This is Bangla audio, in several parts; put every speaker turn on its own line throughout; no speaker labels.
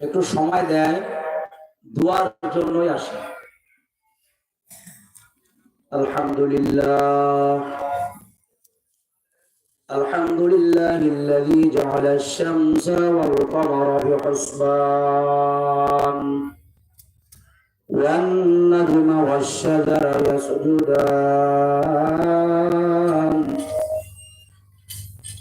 একটু সময় দেয় দুয়ার জন্যই আসে আলহামদুলিল্লাহ الحمد لله الذي جعل الشمس والقمر بحسبان والنجم والشجر يسجدان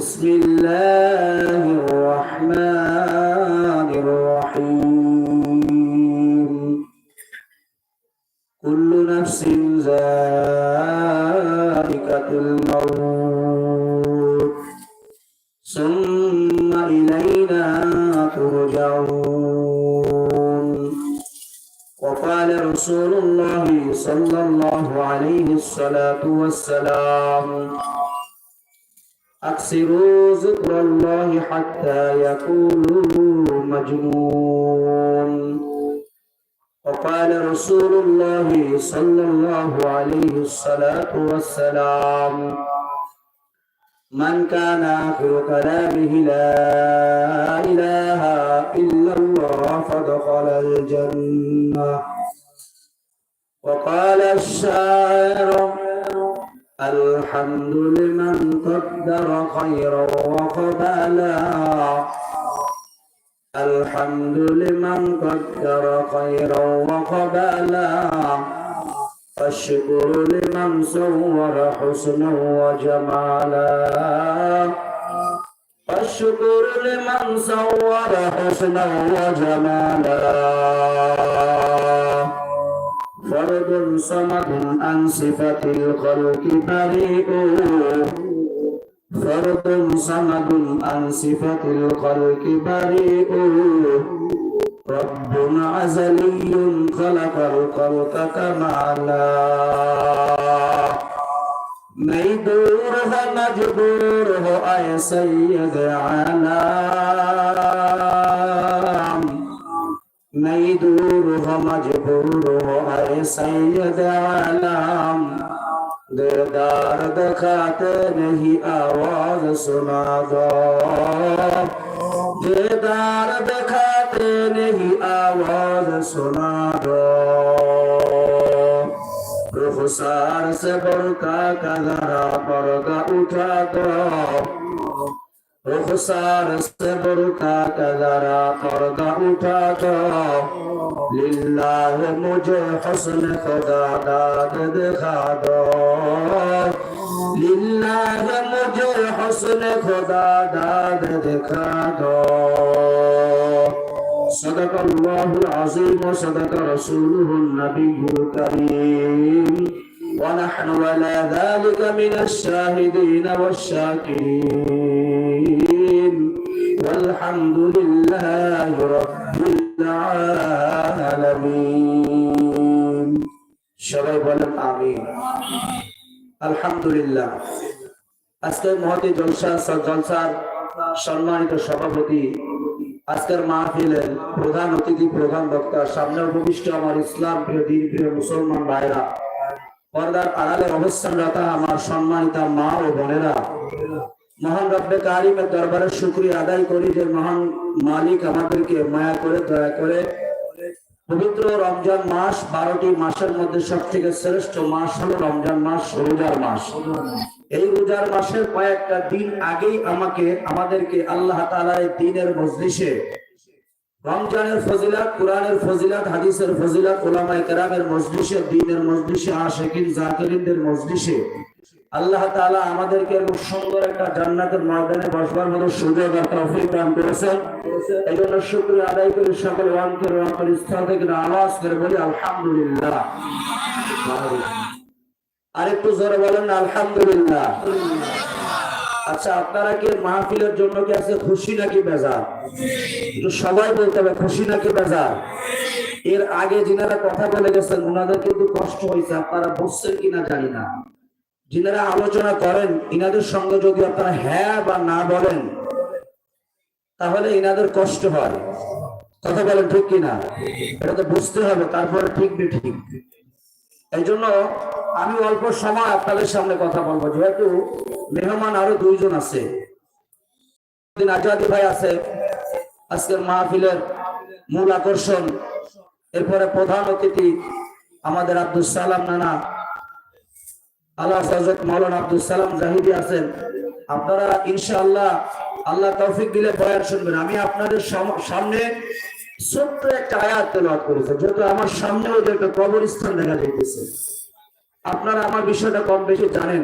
بسم الله الرحمن الرحيم. كل نفس ذائقة الموت. ثم إلينا ترجعون. وقال رسول الله صلى الله عليه الصلاة والسلام أكثروا ذكر الله حتى يقولوا مجنون. وقال رسول الله صلى الله عليه الصلاة والسلام من كان آخر كلامه لا إله إلا الله فدخل الجنة. وقال الشاعر الحمد لمن قدر خيرا وقبلا. الحمد لمن قدر خيرا وقبلا. الشكر لمن صور حسنا وجمالا. الشكر لمن صور حسنا وجمالا. فرد صمد عن صفة الخلق بريء فرد صمد عن صفة الخلق بريء رب عزلي خلق الخلق كما لا مجدور ہے مجبور ہو اے سید علا नहीं दूर हम मजबूर हो, अरे सैयद आलम। दिलदार दिखाते नहीं, आवाज़ सुना दो। दरदार दिखाते नहीं, आवाज़ सुना दो। रुखसार से बड़का का जरा पर्दा उठा दो। وخسار صبرك كذرا فرد اٹھا دو للہ مجھے حسن خدا داد دکھا دو للہ مجھے حسن خدا داد دکھا دو صدق اللہ العظیم صدق رسوله النبی الكریم ونحن ولا ذلك من الشاهدين والشاكرين والحمد لله رب العالمين সবাই বলেন আমিন আলহামদুলিল্লাহ আজকের মহতি জলসা জলসার সম্মানিত সভাপতি আজকের মাহফিলের প্রধান অতিথি প্রধান বক্তা সামনে উপবিষ্ট আমার ইসলাম প্রিয় দিন প্রিয় মুসলমান ভাইরা পর্দার আড়ালে অবস্থানরত আমার সম্মানিত মা ও বোনেরা মহান রব্বে কারিমের দরবারে শুক্রিয়া আদায় করি যে মহান মালিক আমাদেরকে মায়া করে, দয়া করে পবিত্র রমজান মাস বারোটি মাসের মধ্যে সব থেকে শ্রেষ্ঠ মাস হলো রমজান মাস, রোজার মাস। এই রোজার মাসের কয়েকটা দিন আগেই আমাকে, আমাদেরকে আল্লাহ এই দিনের মজলিসে রমজানের ফজিলাত, কোরআনের ফজিলাত, হাদিসের ফজিলাত, ওলামায়ে কেরামের মজলিসে দ্বীনের মজলিসে, আশিকিন, জাকিরিনদের মজলিসে আল্লাহ তাআলা আমাদেরকে খুব সুন্দর একটা জান্নাতের ময়দানে বসবার মতো সুযোগ আর তৌফিক দান করেছেন। এই জন্য শুকরিয়া আদায় করি সকল অন্তর অন্তর স্থল থেকে আওয়াজ করে বলি, আলহামদুলিল্লাহ। আরেকটু জোরে বলেন, আলহামদুলিল্লাহ। আচ্ছা আপনারা কি মাহফিলের জন্য কি আছে খুশি নাকি বেজার? একটু সবাই বলতে হবে, খুশি নাকি বেজার? এর আগে যিনারা কথা বলে গেছেন ওনাদের কিন্তু কষ্ট হয়েছে, আপনারা বুঝছেন কিনা জানি না। যিনারা আলোচনা করেন, ইনাদের সঙ্গে যদি আপনারা হ্যাঁ বা না বলেন, তাহলে ইনাদের কষ্ট হয়। কথা বলেন ঠিক কিনা এটা তো বুঝতে হবে, তারপরে ঠিক বে ঠিক। এই জন্য আমি অল্প সময় আপনাদের সামনে কথা বলব, যেহেতু মেহমান আরও দুইজন আছে। আজাদি ভাই আছে, আজকের মাহফিলের মূল আকর্ষণ। এরপরে প্রধান অতিথি আমাদের আব্দুল সালাম নানা আপনারা আল্লাহ তৌফিক দিলে বয়ান শুনবেন। আমি আপনাদের সামনে ছোট্ট একটা আয়াত করেছে, যেহেতু আমার সামনেও যে একটা কবরস্থান দেখা আপনারা আমার বিষয়টা কম বেশি জানেন।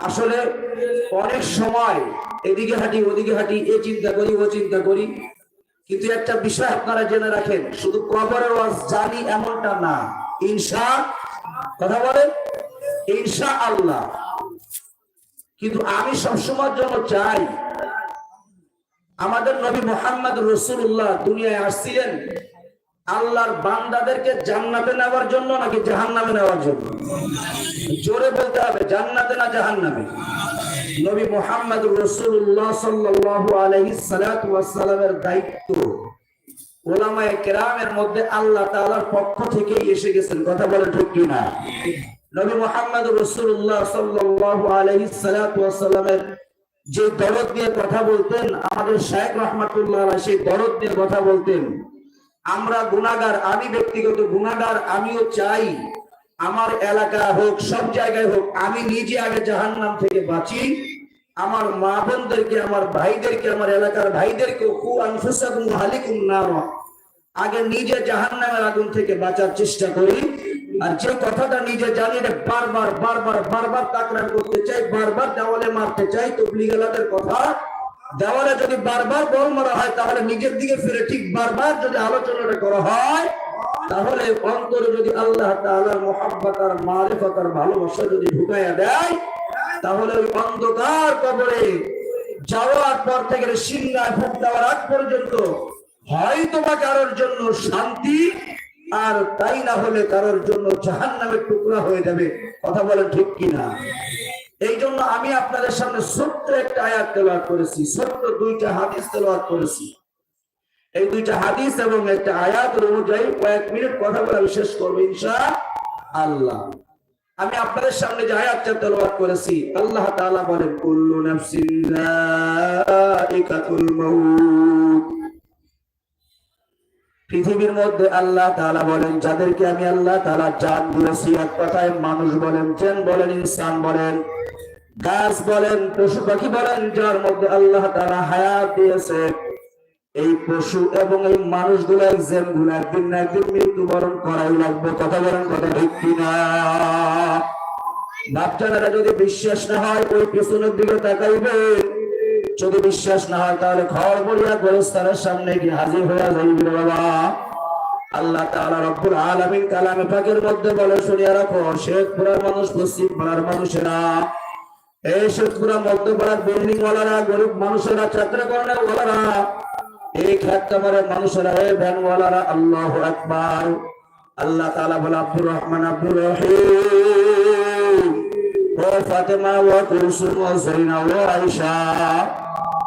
আসলে অনেক সময় এদিকে হাঁটি, ওদিকে হাঁটি, এ চিন্তা করি, ও চিন্তা করি। কিন্তু একটা বিষয় আপনারা জেনে রাখেন, শুধু কবরের ওয়াজ জানি এমনটা না। ইনশা কথা বলেন? ইনশা আল্লাহ কিন্তু আমি সবসময়ের জন্য চাই, আমাদের নবী মোহাম্মদ রসুল্লাহ দুনিয়ায় আসছিলেন, আল্লাহর বান্দাদেরকে জান্নাতে নেওয়ার জন্য নাকি জাহান্নামে নেওয়ার জন্য? জোরে বলতে হবে, জান্নাতে না জাহান্নামে? নবী মোহাম্মদ রসুল্লাহ সাল্লাল্লাহু আলাইহি সাল্লাতু ওয়াসসালামের দায়িত্ব, ওলামায়ে কেরামের মধ্যে আল্লাহ তাআলার পক্ষ থেকেই এসে গেছেন। কথা বলে ঠিক কিনা? নবী মোহাম্মদ রসুল্লাহ সাল্লাল্লাহু আলাইহি সাল্লাতু ওয়াসসালামের যে দরদ নিয়ে কথা বলতেন, আমাদের শেখ রহমাতুল্লাহ সেই দরদ নিয়ে কথা বলতেন। আমরা গুনাহগার, আমি ব্যক্তিগত গুনাহগার, আমিও চাই আমার এলাকা হোক, সব জায়গায় হোক, আমি নিজে আগে জাহান্নাম থেকে বাঁচি। আমার মা বোনদেরকে, আমার ভাইদেরকে, আমার এলাকার ভাইদেরকে আগে নিজে জাহান্নামের আগুন থেকে বাঁচার চেষ্টা করি। আর যে কথাটা নিজে জানি বারবার বারবার বারবার তাকরার করতে চাই বারবার দেওয়ালে মারতে চাই তবলিগালাদের কথা, দেওয়ালে যদি বারবার বল মারা হয়, তাহলে নিজের দিকে ফিরে ঠিক বারবার যদি আলোচনাটা করা হয়, তাহলে অন্তরে যদি আল্লাহ তাআলার মোহাব্বত আর মারিফত আর ভালোবাসা যদি ঢুকাইয়া দেয়, তাহলে ওই অন্ধকার কবরে যাওয়ার পর থেকে সিংহায় ফুক দেওয়ার আগ পর্যন্ত হয়তো বা কারোর জন্য শান্তি আর তাই না হলে কারোর জন্য জাহান নামের টুকরা হয়ে যাবে। কথা বলেন ঠিক কিনা? এই জন্য আমি আপনাদের সামনে ছোট্ট একটা আয়াত তেলাওয়াত করেছি, ছোট্ট দুইটা হাদিস তেলাওয়াত করেছি। এই দুইটা হাদিস এবং একটা আয়াত অনুযায়ী কয়েক মিনিট কথা বলে আমি শেষ করব ইনশা আল্লাহ আমি আপনাদের সামনে যে আয়াতটা তেলাওয়াত করেছি, আল্লাহ তাআলা বলেন, কুল্লু নাফসিন যায়িকাতুল মাউত। পৃথিবীর মধ্যে আল্লাহ তাআলা বলেন, যাদেরকে আমি আল্লাহ তাআলা জান দিয়েছি এক কথায় মানুষ বলেন, জেন বলেন, ইনসান বলেন, গাছ বলেন, পশু পাখি বলেন, যার মধ্যে আল্লাহ তাআলা হায়াত দিয়েছে। এই পশু এবং এই মানুষগুলো একজনগুলো একদিন না একদিন মৃত্যুবরণ করাই লাগবে। কথা বলেন, কথা ঠিক কিনা? বাচ্চারা যদি বিশ্বাস না হয়, ওই পেছনের দিকে তাকাইবে। যদি বিশ্বাস না হয়, তাহলে ঘর বলিয়া গোরস্থানের সামনে গিয়ে হাজির হয়ে যাইবে বাবা। আল্লাহ তাআলা রব্বুল আলামিন কালামে পাকের মধ্যে বলে, শুনিয়া রাখো, শেখপুরার মানুষ পশ্চিম পাড়ার মানুষেরা। এই শেখপুরা মধ্যপাড়ার বিল্ডিং ওয়ালারা গরিব মানুষেরা চাকরাকরণের ওয়ালারা এই খাদ্যবারের মানুষেরা, এই ভ্যান ওয়ালারা আল্লাহু আকবার। আল্লাহ তাআলা বলে, আব্দুর রহমান, আব্দুর রহিম। ও ফাতেমা, ও কুলসুম, ও জরিনা ও আয়েশা।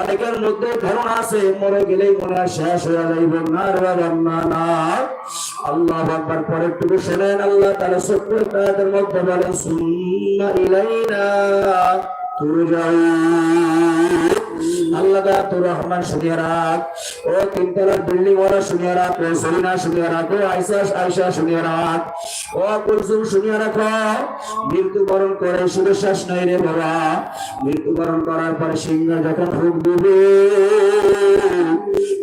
অনেকের মধ্যে ধারণা আছে, মরে গেলেই মনে হয় শেষ হয়ে যাইব। না রে রান্না না আল্লাহ একবার পরে একটু শোনেন আল্লাহ তারা সত্য তাদের মধ্যে বলেন সুন্না ইলাইনা তুরজাউন। মৃত্যুবরণ করে সুরেশ্বাস নাই রে বাবা। মৃত্যুবরণ করার পরে সিংহ যখন ফুক দিবে,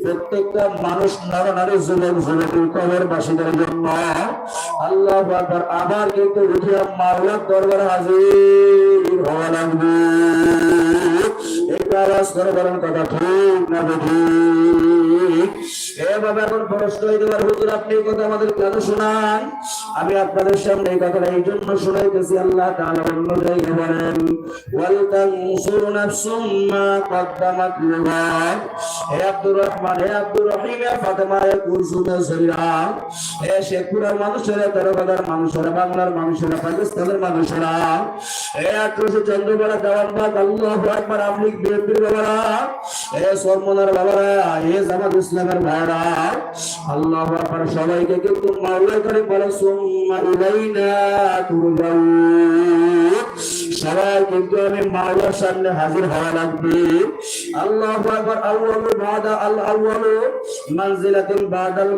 প্রত্যেকটা মানুষ নর নারী যুবক যুবতী কবর বাসীদের জন্য আল্লাহ আকবার আবার কিন্তু উঠিয়া মাওলার দরবার হাজির হওয়া লাগবে। একটু আওয়াজ করে বলেন কথা ঠিক না আল্লাহ শেখপুরের মানুষেরা তেরোবাদার মানুষেরা, বাংলার মানুষেরা, পাকিস্তানের মানুষেরা। হে আঠারোশো চন্দ্রপাড়া আল্লাহ একবার আমলিক বিএনপির বাবারা। হে সরমনার বাবারা, হে জামাত ইসলামের ভাইরা আল্লাহ ব্যাপার সবাইকে কিন্তু মাওলা করে বলে সুম্মা ইলাইনা তুরজাউন। সবাই কিন্তু আমি মাওলার সামনে হাজির হওয়া লাগবে। আল্লাহ আকবার আউয়ালু বাদা আল আউয়ালু বাদাল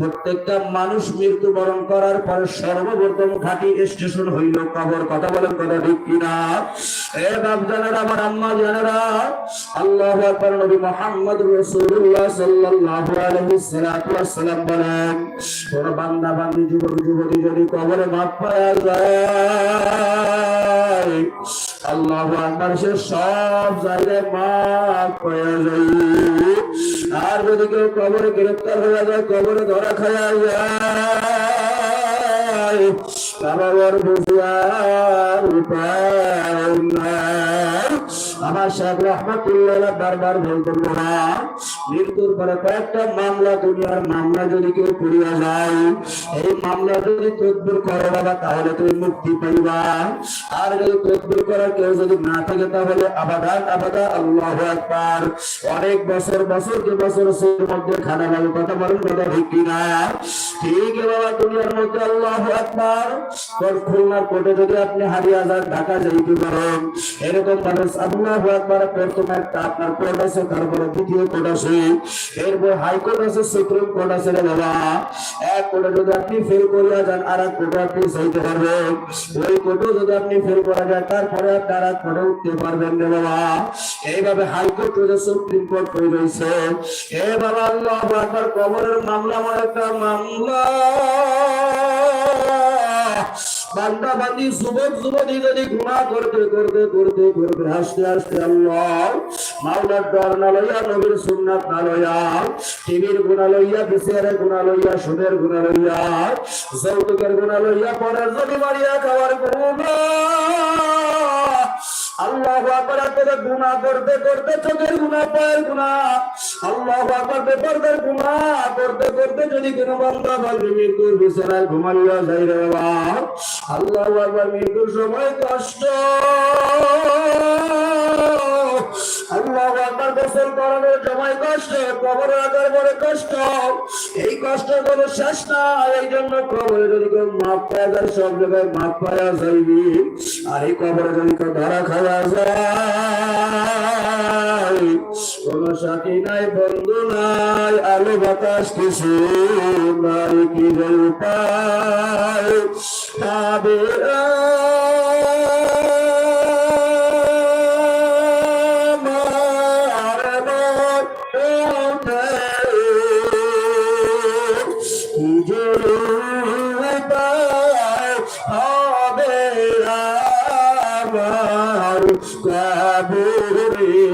প্রত্যেকটা মানুষ মৃত্যুবরণ করার পরে সর্বপ্রথম ঘাটি স্টেশন হইল কবর। কথা বলেন কথা ঠিক কিনা? এ আমার আম্মা জানেরা আল্লাহ আকবার নবী মুহাম্মদ সাল্লাল্লাহু আলাইহি ওয়াসসালাম বলেন, কোন বান্দা, বান্দি, যুবক, যুবতী যদি কবরে মাপ পাওয়া যায় সব জায়গায় যায় আর যদি কেউ কবরে গ্রেপ্তার হয়ে যায়, কবরে ধরা খাওয়া যায়। আমার বুঝিয়ার উপায় তাহলে তুমি মুক্তি পাইবা। আর যদি করার কেউ যদি না থাকে, তাহলে আবাদান, আবাদা, আল্লাহ একবার অনেক বছর বছর কি বছর মধ্যে খানা কথা বলেন কথা ঠিক কিনা ঠিক বাবা, দুনিয়ার মধ্যে আল্লাহ একবার খুলনার কোর্টে যদি আপনি হারিয়া যান, ঢাকা যাইতে পারেন। এরকম মানুষ একবার প্রথমে আপনার কোর্ট আছে তারপরে দ্বিতীয় কোর্ট আছে এরপর হাইকোর্ট আছে সুপ্রিম কোর্ট আছে রে বাবা, এক কোর্টে যদি আপনি ফেল করিয়া যান আর এক কোর্টে আপনি যাইতে পারবেন। ওই কোর্টে যদি আপনি ফেল করা যায়, তারপরে আপনি আর এক কোর্টে উঠতে পারবেন রে বাবা। এইভাবে হাইকোর্ট রয়েছে সুপ্রিম কোর্ট হয়ে রয়েছে। এ বাবা, আল্লাহ একবার কবরের মামলা, আমার একটা মামলা। বান্দা বান্দি যুবক যুবতী যদি গুণা করতে করতে করতে করতে হাসতে হাসতে আল্লাহ, মাওলার ডর না লইয়া, নবীর সুন্নাত না লইয়া, টিভির গুণা লইয়া বিসিআরের গুণা লইয়া, সুদের গুণা লইয়া, যৌতুকের গুণা লইয়া, পরের যদি মারিয়া খাওয়ার গুণা আল্লাহ আকবার করে গুনাহ করতে করতে চোখের গুনাহ পায়ের গুনাহ আল্লাহ আকবার, বেপরদের গুনাহ করতে করতে যদি কোনো বান্দা বলবে মৃত্যুর বিছানায় ঘুমাইয়া যাই রে বাবা আল্লাহ বাবা মৃত্যুর সময় কষ্ট। গোসল করানোর সময় কষ্ট কবর রাখার পরে কষ্ট। এই কষ্ট কোনো শেষ না এই জন্য কবরে যদি কেউ মাপ পাওয়া যায় সব জায়গায় মাপ পাওয়া যাইবি আর এই কবরে যদি কেউ ধরা খাওয়া যায়, কোন সাথী নাই, বন্ধু নাই, আলো বাতাস কিছু নাই, কি উপায় পাবে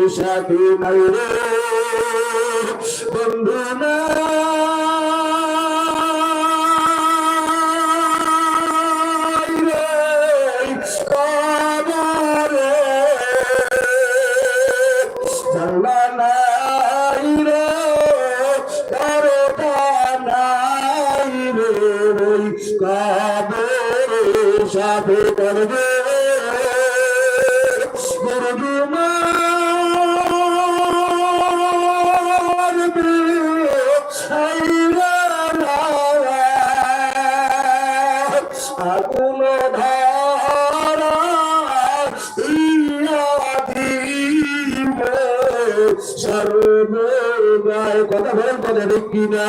সাথী বন্ধু নাই কথা ঠিক কিনা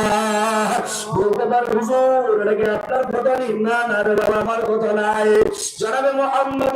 বলতে পারেন হুজুর, এটা কি আপনার কথা না? না বাবা আমার কথা নাই। জানাবে মোহাম্মদ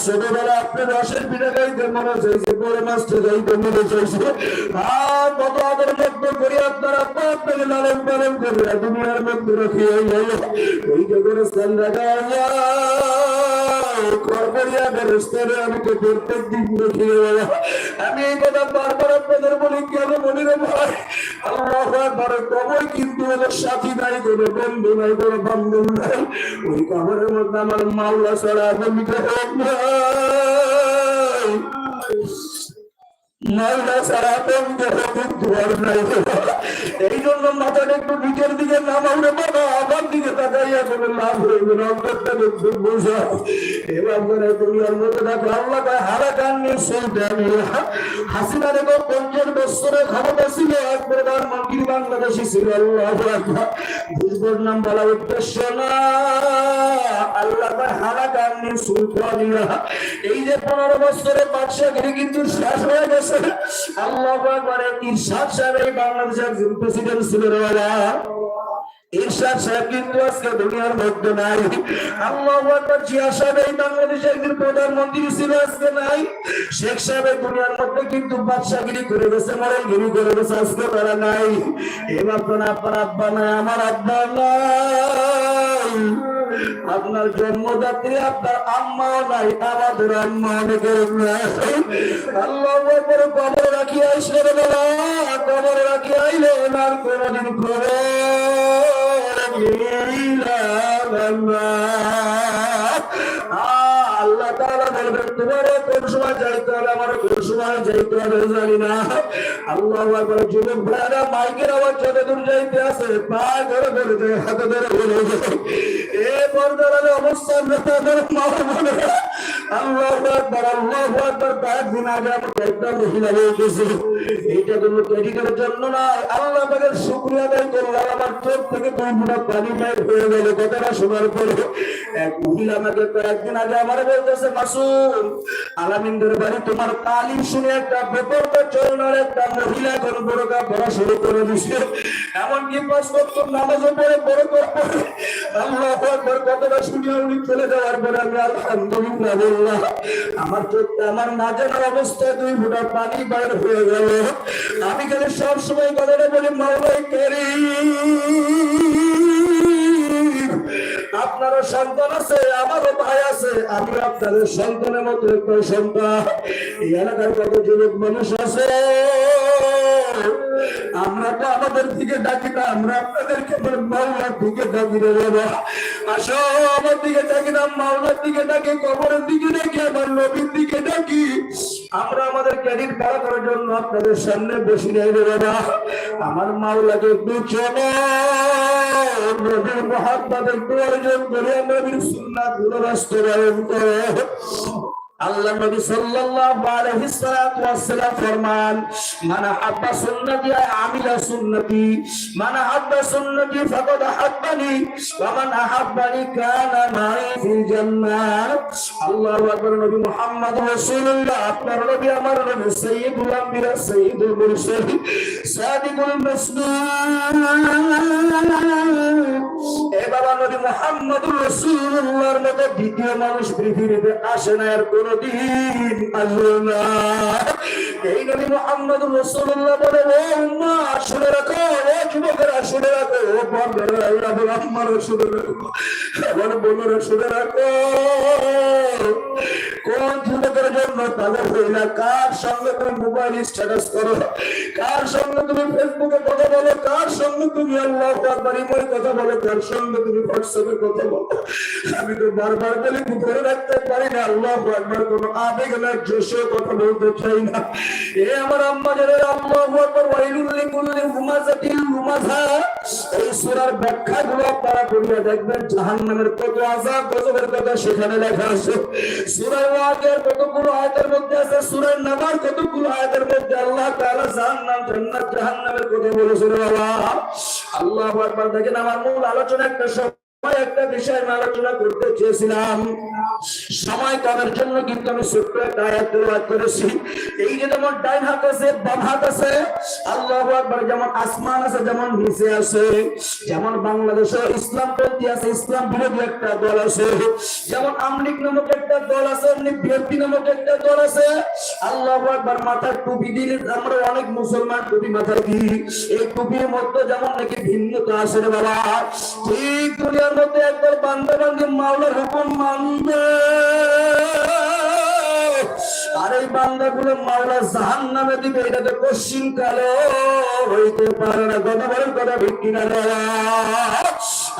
ছোটবেলা আপনি রসের পিঠা খাইতে মনে চাইছে বড় মাছটা খাইতে মনে চাইছে আর কত আদর যত্ন করি আপনার আপনাকে লালন পালন করে দুনিয়ার মধ্যে করে রাখা আমি দেখিয়ে আমি এই কথা বারবার আপনাদের বলি কবরের মধ্যে আমার মাওলা ছাড়া ভূমিকা নাই এই জন্য মাথাটা একটু নিচের দিকে নামাউরে বাবা আমার দিকে তাকাইয়া কোনো লাভ হইবে না বোঝা। এবার করে দুনিয়ার মধ্যে দেখো, আল্লাহ কয়, হারা কান নিয়ে হাসিনা দেখো, পঞ্চাশ বছরের ক্ষমতা ছিল এক প্রধানমন্ত্রী বাংলাদেশি ছিল, আল্লাহ। বুঝবার নাম বলা উদ্দেশ্য না। আল্লাহ কয়, হারা কান নিয়ে এই যে পনেরো বছরের বাদশাগিরি কিন্তু শেষ হয়ে গেছে। আল্লাহ একবারে ইরশাদ সাহেব, এই বাংলাদেশের একজন প্রেসিডেন্ট ছিল রে ইরশাদ সাহেব কিন্তু আজকে দুনিয়ার মধ্যে আকবার নাই, আমার আব্বা নাই। আপনার জন্মদাত্রী আপনার আম্মাও নাই আমাদের আম্মা অনেকের আল্লাহ করে কবর রাখি আইসলে কবর রাখি আইলে আর কোনদিন। আহ, আল্লাহ বলবেন তোমারও কোন সময় যাইতে হবে আমার বলতেছে এইটা কোনো ক্রেডিটের চোখ থেকে আগে আমার বলতেছে মাসুম আলামিনদের বাড়ি তোমার তালিম শুনে একটা একটা মহিলা এখন বড় কা পড়া শুরু করে এমনকি নামাজও পড়ে বড় করে চলে আমি আমার চোখটা, আমার না জানার অবস্থায় দুই ফুটা পানি হয়ে গেল। আমি খালি সব সময় কথাটা বলি মাওলাই করিম। আপনারও সন্তান আছে, আমারও ভাই আছে। আমি আপনাদের সন্তানের মতো একটা সন্তান। এই এলাকার কত যুবক মানুষ আছে? আমরা তো আমাদের দিকে ডাকি না, আমরা আপনাদেরকে মাওলার দিকে ডাকি রে বাবা। আসো, আমার দিকে ডাকি না, মাওলার দিকে ডাকি, কবরের দিকে ডাকি, আমার নবীর দিকে ডাকি। আমরা আমাদের ক্যারিয়ার পাড়া করার জন্য আপনাদের সামনে বসে নাই রে বাবা। আমার মাওলাকে একটু চলো নবীর মহাত্মাদ একটু অর্জন করে নবীর সুন্নাতগুলো বাস্তবায়ন আল্লাহ নবী সাল্লাল্লাহু আলাইহি সাল্লাতু ওয়াসসালাম ফরমান, মান হাব্বা সুন্নতি আমিলা সুন্নতি, মান হাব্বা সুন্নতি ফাকাদ হাব্বানি, ওয়া মান আহাব্বানি কানা মাই ফিল জান্নাহ আল্লাহু আকবার, নবী মুহাম্মদ রাসূলুল্লাহ, আপনার নবী আমার নবী সাইয়্যিদুল আম্বিয়া, সাইয়্যিদুল মুরসালিন, সাদিকুল মাসদুদ এ বাবা নবী মুহাম্মদুর রাসূলুল্লাহর মতো দ্বিতীয় মানুষ পৃথিবীতে আসে না আর কোনদিন আসবে এই নবী মোহাম্মদ রসুল্লাহ বলে, ও উম্মা শুনে রাখো, ও যুবকেরা, শুনে রাখো, ও বন্ধুরা আল্লাহ বলে আম্মারা শুনে রাখো শুনে রাখো। কোন যুবকের জন্য তাদের হইলা কার সঙ্গে তুমি মোবাইল স্ট্যাটাস করো? কার সঙ্গে তুমি ফেসবুকে কথা বলো? কার সঙ্গে তুমি আল্লাহ আকবার ইমোয় কথা বলো? কার সঙ্গে তুমি হোয়াটসঅ্যাপে কথা বলো? আমি তো বারবার বলি ধরে রাখতে পারি না, আল্লাহ আকবার, কোন আবেগ না, জোশে কথা বলতে চাই না। এ আমার আম্মা জানে আল্লাহ আকবার ওয়াইলুল লিকুল্লি হুমাজাতিল হুমাজা এই সূরার ব্যাখ্যাগুলো আপনারা পড়লে দেখবেন, জাহান্নামের কত আযাব, গজবের কথা সেখানে লেখা আছে। সূরা ওয়াকের কতগুলো আয়াতের মধ্যে আছে সূরা নামার কতগুলো আয়াতের মধ্যে আল্লাহ তাআলা জাহান্নাম, জান্নাত, জাহান্নামের কথা বলেছেন বাবা আল্লাহু আকবার। দেখেন আমার মূল আলোচনা একটা একটা বিষয় আলোচনা করতে চেয়েছিলাম। সময় জন্য কিন্তু আমি একটা আয়াত করেছি। এই যে যেমন ডাইন হাত আছে, বাম হাত আছে যেমন আসমান আছে, যেমন নিচে আছে, যেমন বাংলাদেশে আছে, ইসলাম বিরোধী একটা দল আছে, যেমন আমলিক নামক একটা দল আছে বিএনপি নামক একটা দল আছে, আল্লাহু আকবার মাথার টুপি দিলে আমরা অনেক মুসলমান টুপি মাথায় দিই। এই টুপির মধ্যে যেমন নাকি ভিন্নতা আছে রে বাবা, ঠিক দুনিয়ার মধ্যে একবার বান্দা বান্দি মাওলার হুকুম মানবে আর এই বান্দাগুলো মাওলা জাহান নামে দিবে এটা তো পশ্চিম কালে হইতে পারে না। বলেন কথা ভিত্তি না?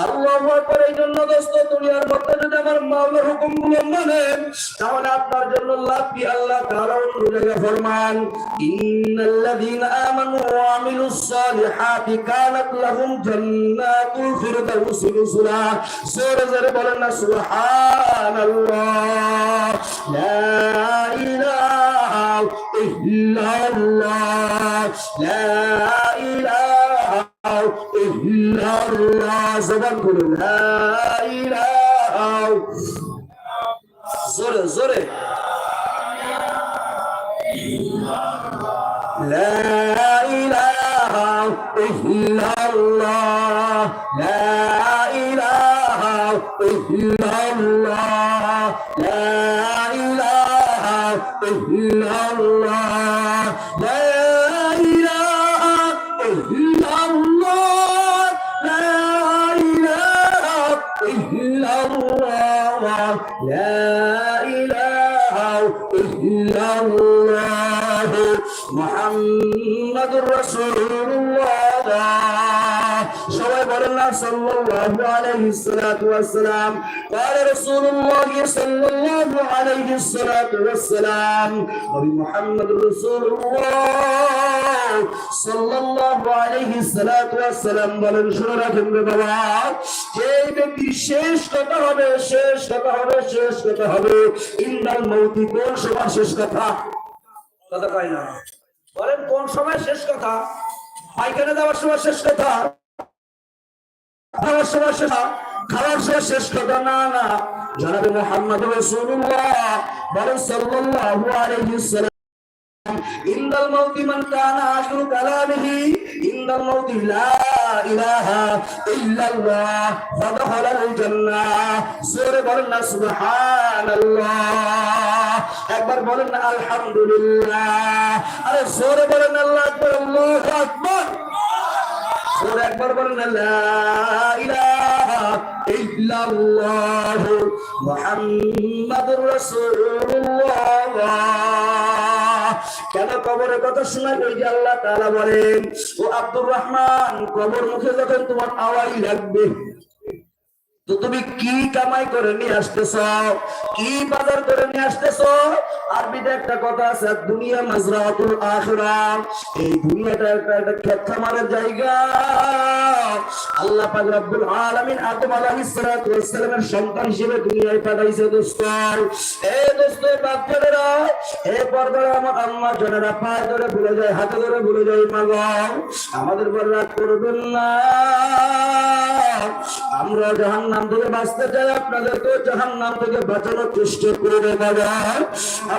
আল্লাহ আকবার, এই জন্য দোস্ত দুনিয়ার মধ্যে যদি আমার মাওলার হুকুমগুলো মানেন, তাহলে আপনার জন্য লাভ কি? আল্লাহ তাআলা অন্য ফরমান, ইন্নাল্লাযীনা আমানু ওয়া আমিলুস সালিহাতি কানাত লাহুম জান্নাতুল ফিরদাউসি নুজুলা সূরা জরে বলেন না, সুবহানাল্লাহ, লা ইলাহা ইল্লাল্লাহ, লা ইলাহা إلا الله زبان لا إله. زوري زوري. لا إله إلا الله. لا إله إلا الله. لا إله إلا الله. محمد رسول الله সবাই বলেন না সাল্লাল্লাহু আলাইহি সাল্লাতু ওয়াসসালাম قال رسول الله صلى الله عليه الصلاه والسلام নবী মুহাম্মদ রাসূলুল্লাহ সাল্লাল্লাহু আলাইহি সাল্লাতু ওয়াসসালাম বলেন শুনে রাখেন রে বাবা যে ব্যক্তি শেষ কথা হবে শেষ কথা হবে শেষ কথা হবে ইন্দাল মৌতি কোন সময় শেষ কথা কথা কয় না বলেন, কোন সময় শেষ কথা? পায়খানা যাওয়ার সময় শেষ কথা? খাওয়ার সময় শেষ খাওয়ার সময় শেষ কথা? না না। জনাবে মোহাম্মদ রসুল্লাহ বলেন, সাল্লাল্লাহু আলাইহি عند الموت من كان آخر كلامه عند الموت لا إله إلا الله فدخل الجنة سورة بولنا سبحان الله أكبر بولنا الحمد لله أنا سورة بولنا الله أكبر الله أكبر سورة أكبر بولنا لا إله إلا الله محمد رسول الله কেন কবরের কথা শোনা ওই যে আল্লাহ তাআলা বলেন, ও আব্দুর রহমান, কবর মুখে যখন তোমার আওয়াজ লাগবে, তো তুমি কি কামাই করে নিয়ে আসতেছ? কি বাজার করে নিয়ে আসতেছ? আমার পায়ে ধরে ভুলে যায়, হাতে ধরে ভুলে যায় মাগ আমাদের পর রাগ করবেন না। আমরা জাহান নাম থেকে বাঁচতে চাই আপনাদেরকে জাহান নাম থেকে বাঁচানোর চেষ্টা করে বাবা।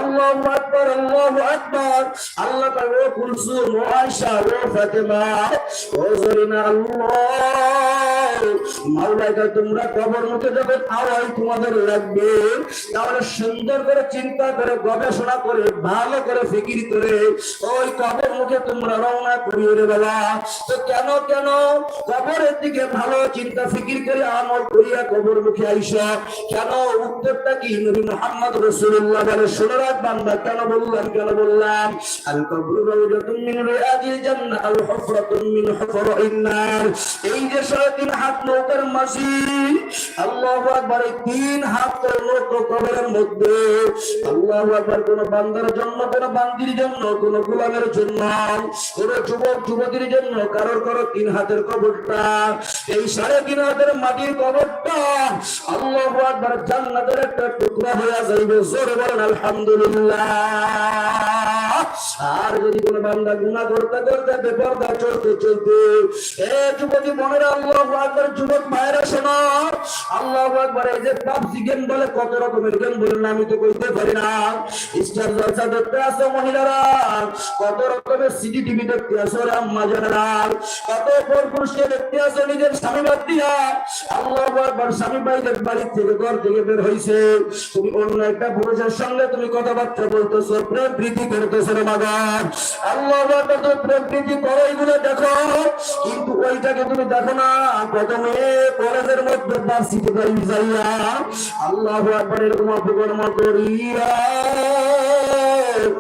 আল্লাহ আকবার আল্লাহু আকবার। আল্লাহ ও কুলসুম ও আয়েশা ও ফাতেমা ও জরিনা আল্লাহ। মাওলাইকা তোমরা কবর মুখে যাবে আওয়াজ তোমাদের লাগবে তাহলে সুন্দর করে চিন্তা করে, গবেষণা করে, ভালো করে ফিকির করে ওই কবর মুখে তোমরা রওনা করিয়ে রে বাবা। তো কেন কেন? কবরের দিকে ভালো চিন্তা ফিকির করে আমল করিয়া কবর মুখে আইসা। কেন? উত্তরটা কি? নবী মোহাম্মদ রসুল্লাহ বলে, শুনে রাখ বান্দা, কেন বললাম কেন বললাম? আল কবরু রাউজাতুম মিন রিয়াজিল জান্নাহ, আল হুফরাতুম মিন হুফরাইন নার। এই যে সাড়ে তিন হাত নৌকার মাঝি আল্লাহু আকবার এই তিন হাত নৌকা কবরের মধ্যে আল্লাহু আকবার কোন বান্দার জন্য, কোন বান্দির জন্য, কোন গোলামের জন্য কোন যুবক, যুবতীর জন্য কারোর কারও তিন হাতের কবরটা। এই সাড়ে তিন হাতের মাটির কবরটা আল্লাহু আকবার জান্নাতের একটা টুকরা হয়ে যাইবে। জোরে বলেন, আলহামদুলিল্লাহ। আর যদি কোন বান্দা গুনাহ করতে করতে বেপরদা চলতে চলতে, এ যুবতী মনের আল্লাহু আকবার যুবক তুমি অন্য একটা পুরুষের সঙ্গে তুমি কথাবার্তা বলতেছো, প্রেম প্রীতি করতেছো রে আল্লাহু প্রেম প্রীতি করো, এগুলো দেখো। কিন্তু ওইটাকে তুমি দেখো না, প্রথমে কলেজের মধ্যে বার্ষিক যাইয়া আল্লাহ আকবার এরকম অপকর্ম করিয়া